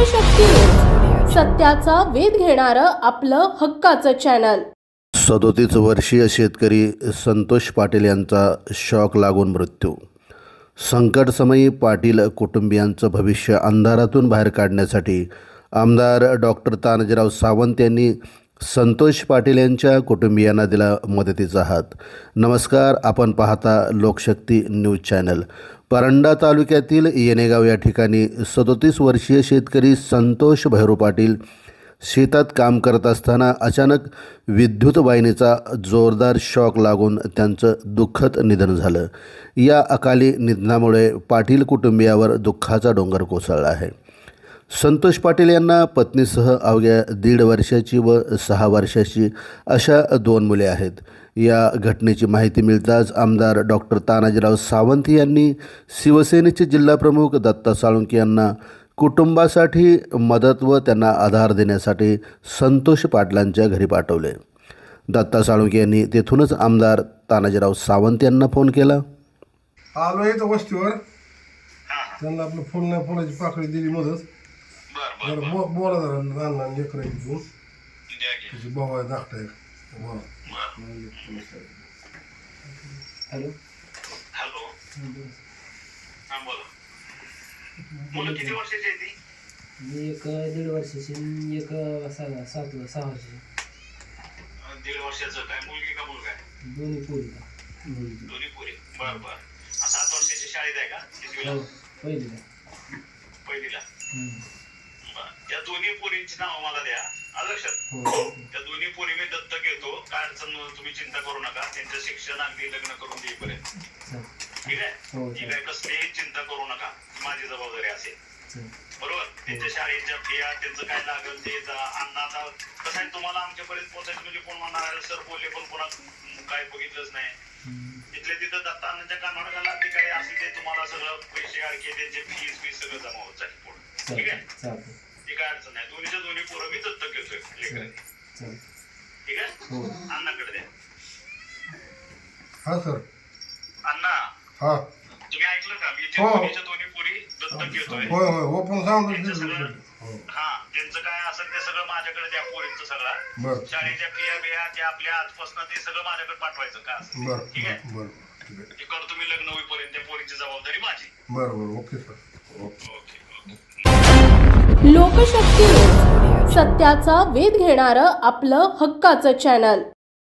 सत्याचा वेध घेणारं आपलं हक्काचं चॅनल सदोतीस वर्षीय शेतकरी संतोष पाटील यांचा शॉक लागून मृत्यू. संकटसमयी पाटील कुटुंबियांचं भविष्य अंधारातून बाहेर काढण्यासाठी आमदार डॉक्टर तानाजीराव सावंत यांनी संतोष पाटील यांच्या कुटुंबियांना दिला मदतीचा हात. नमस्कार आपण पाहता लोकशक्ती न्यूज चॅनल. परंडा तालुक्यातील येणेगाव या ठिकाणी सदोतीस वर्षीय शेतकरी संतोष भैरू पाटील शेतात काम करत असताना अचानक विद्युत वाहिनीचा जोरदार शॉक लागून त्यांचं दुःखद निधन झालं. या अकाली निधनामुळे पाटील कुटुंबियावर दुःखाचा डोंगर कोसळला आहे. संतोष पाटील यांना पत्नीसह अवघ्या दीड वर्षाची व सहा वर्षाची अशा दोन मुले आहेत. या घटनेची माहिती मिळताच आमदार डॉक्टर तानाजीराव सावंत यांनी शिवसेनेचे जिल्हाप्रमुख दत्ता साळुंके यांना कुटुंबासाठी मदत व त्यांना आधार देण्यासाठी संतोष पाटलांच्या घरी पाठवले. दत्ता साळुंके यांनी तेथूनच आमदार तानाजीराव सावंत यांना फोन केला. आलो वस्तीवर. त्यांना आपलं फोन नाही फोनाची पाकळी दिली मदत. बर बो बोला जरा लहान लहान लेकरं आहेत की त्याची भाऊ आहे धाकटा आहे बोला बर हॅलो हा बोला मुलं किती वर्षाची आहे ती मी एक दीड वर्षाची आणि एक सहा सात सहा वर्षाची दीड वर्षाचं काय मुलगी का मुलगा आहे दोन्ही पोरी दोन्ही पुरी बर सात वर्षाची शाळेत आहे का कितवीला हो पहिलीला पहिलीला हम्म. त्या दोन्ही पोरींची नावं मला द्या. आलं लक्षात? हो. त्या दोन्ही पोरी मी दत्तक घेतो. काय अडचण तुम्ही चिंता करू नका. त्यांचं शिक्षण अगदी लग्न करून देईपर्यंत. ठीक आहे? हो ठीक चल आहे कसलीही चिंता करू नका. माझी जबाबदारी असेल. बरोबर? त्यांच्या शाळेच्या फिया त्यांचं काय लागेल ते जा- अन्नाचा कसं आहे? तुम्हाला आमच्यापर्यंत पोहोचायचं म्हणजे कोण म्हणणार? सर बोलले पण कोणा काय बघितलंच नाही. तिथल्या तिथं दत्तानाच्या कानावर घाला. ते काय असेल ते तुम्हाला सगळं पैसे अडके त्यांचे फीस फीस सगळं जमा होत जाईल पुढे. ठीक आहे? काय अडचण नाही. दोन्हीच्या दोन्ही पोरं मी दत्तक घेतोय. लेकरं. चल ठीक आहे? हो. अण्णाकडे द्या. हा सर. अण्णा हा. तुम्ही ऐकलं का? मी हो. दोन्हीच्या दोन्ही पोरी दत्तक घेतोय. होय सांगतो हो. हा त्यांचं काय असेल ते सगळं माझ्याकडे द्या पोरींचं सगळं. बर. शाळेच्या बिया बिया ते आपल्या आजपासून ते सगळं माझ्याकडे पाठवायचं का? असं बर ठीक आहे? बर. बर ठीक आहे. ते करतो मी लग्न होईपर्यंत त्या पोरीची जबाबदारी माझी. बर. Okay sir. ओके. लोकशक्ती सत्याचा वेध घेणारं आपलं हक्काचं चॅनल